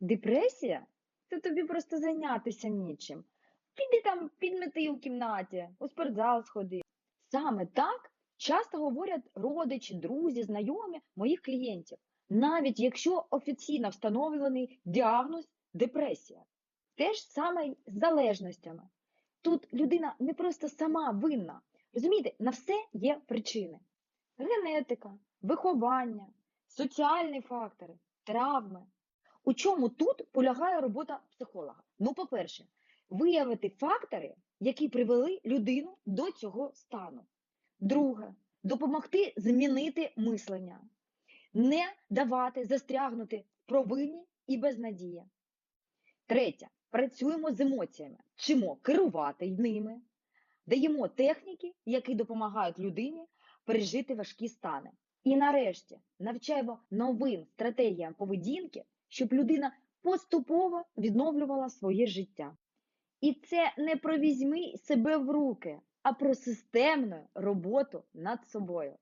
Депресія? Це тобі просто зайнятися нічим. Піди там підмети у кімнаті, у спортзал сходи. Саме так часто говорять родичі, друзі, знайомі моїх клієнтів, навіть якщо офіційно встановлений діагноз депресія. Те ж саме з залежностями. Тут людина не просто сама винна. Розумієте, на все є причини: генетика, виховання, соціальні фактори, травми. У чому тут полягає робота психолога? Ну, по-перше, виявити фактори, які привели людину до цього стану. Друге, допомогти змінити мислення, не давати застрягнути провині і безнадії. Третє, працюємо з емоціями, вчимо керувати ними, даємо техніки, які допомагають людині пережити важкі стани. І нарешті навчаємо новим стратегіям поведінки, щоб людина поступово відновлювала своє життя. І це не про візьми себе в руки, а про системну роботу над собою.